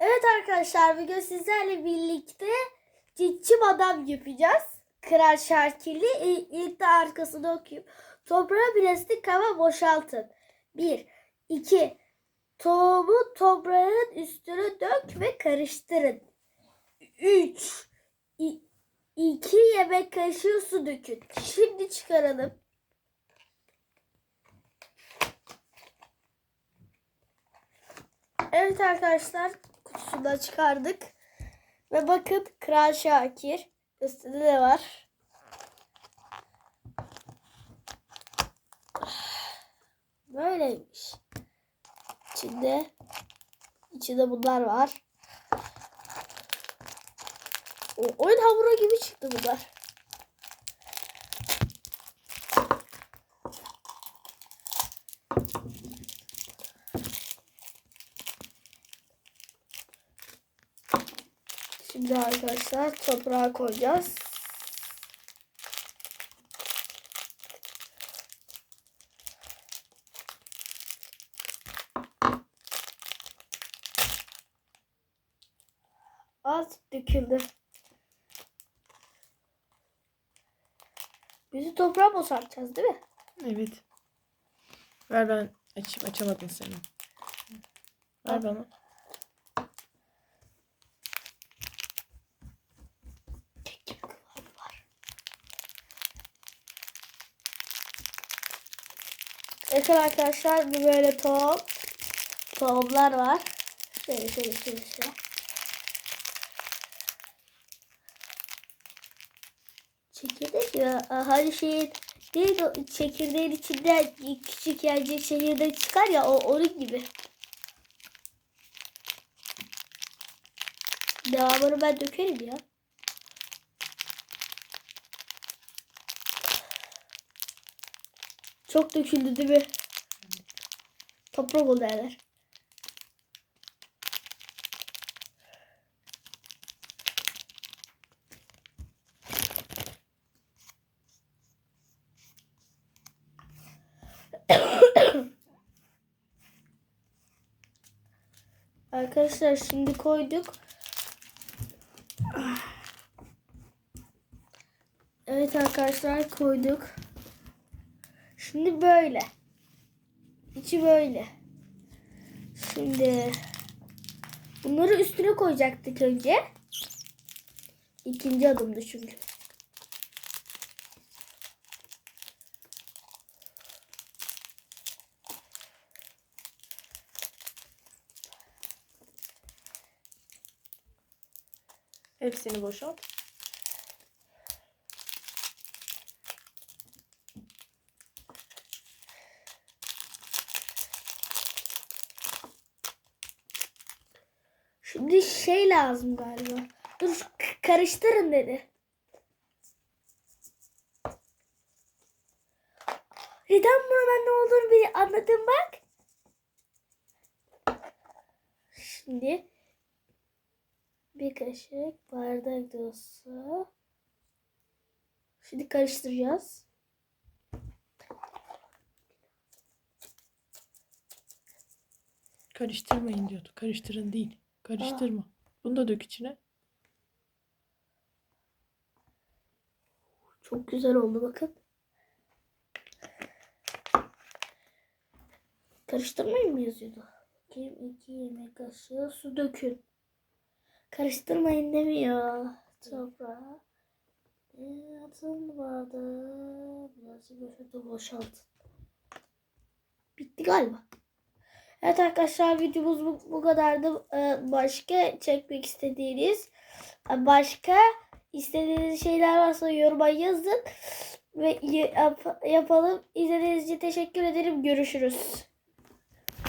Evet arkadaşlar bugün sizlerle birlikte cicim adam yapacağız. Kral Şarkili ilk de arkasını okuyayım. Toprağa bilezik kava boşaltın. 1. 2. Tohumu toprağın üstüne dök ve karıştırın. 3. 2 yemek kaşığı su dökün. Şimdi çıkaralım. Evet arkadaşlar kutusundan çıkardık. Ve bakın Kral Şakir. Üstünde de var. Böyleymiş. İçinde içinde bunlar var. O, oyun hamuru gibi çıktı bunlar. Şimdi arkadaşlar toprağa koyacağız. Az döküldü. Bizi toprağa boşaltacağız değil mi? Evet. Ver ben açayım. Açamadın seni. Ver bana. Kek gibi kıvamı var. Evet arkadaşlar bu böyle tohum. Tohumlar var. Şöyle şöyle şöyle şöyle. Çekirdek ya. Hani şeyin değil o çekirdeğin içinde küçük yiyecek çekirdek çıkar ya o onun gibi. Devamını ben dökerim ya. Çok döküldü değil mi? Toprak oldu yerler. Arkadaşlar şimdi koyduk. Evet arkadaşlar koyduk. Şimdi böyle. İçi böyle. Şimdi bunları üstüne koyacaktık önce. İkinci adımdı çünkü. Hepsini boşalt. Şimdi şey lazım galiba. Dur karıştırın dedi. Neden buna ne olur bir anladım bak. Şimdi bir kaşık bardak dolusu. Şimdi karıştıracağız. Karıştırmayın diyordu. Karıştırın değil. Karıştırma. Bunu da dök içine. Çok güzel oldu bakın. Karıştırmayın mı yazıyordu? 2 yemek kaşığı su dökün. Karıştırmayın demiyor. Toprağa. E, atılmadı. Birazcık boşaltı boşaltın. Bitti galiba. Evet arkadaşlar videomuz bu, bu kadardı. Ee, başka çekmek istediğiniz başka istediğiniz şeyler varsa yoruma yazın ve yap- yapalım. İzlediğiniz için teşekkür ederim. Görüşürüz.